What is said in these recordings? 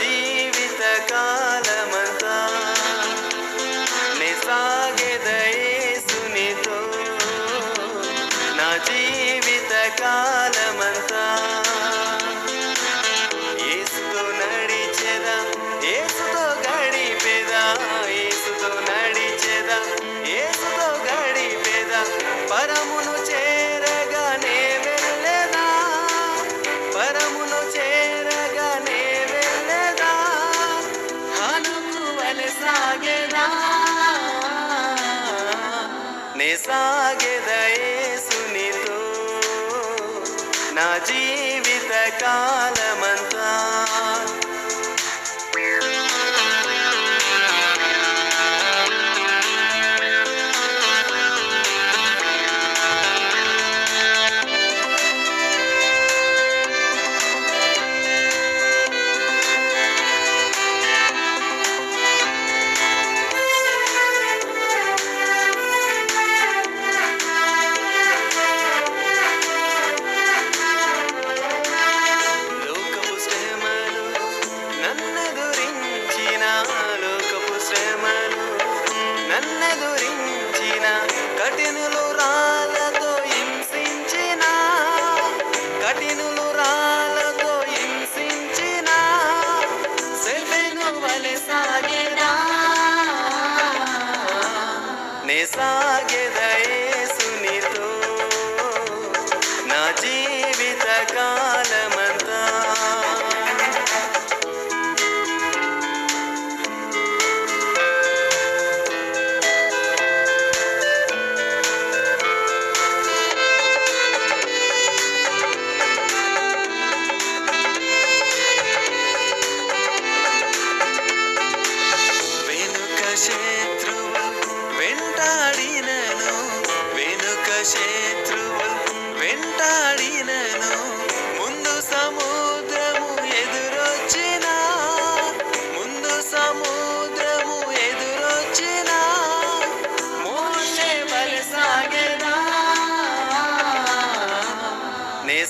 జీవితగా సాగెదయేసునితో నా జీవిత కాలం.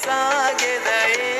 ಸಾಗೆದಯೇ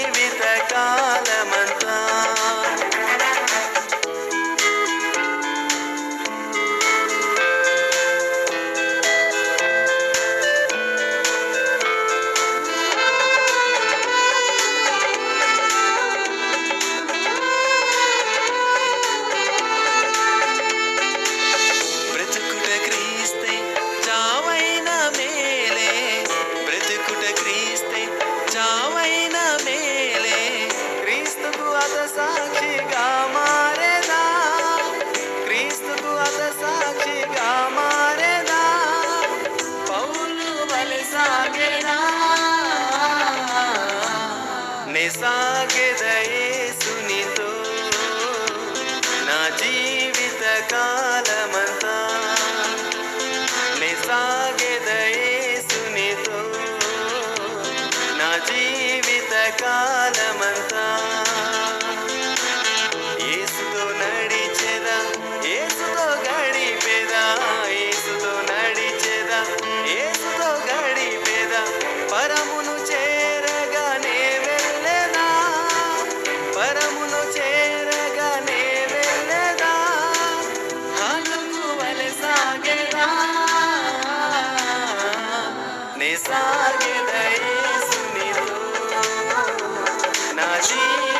అత సాక్షిగా మారేదా క్రీస్తుకు అత సాక్షిగా మారేదా పౌలు వలె సాగేదా నే సాగేదయేసునితో నా జీవిత కాలమంతా ಸಾಗಿದೆ ಸುನಿತು ನಾ ಜೀವ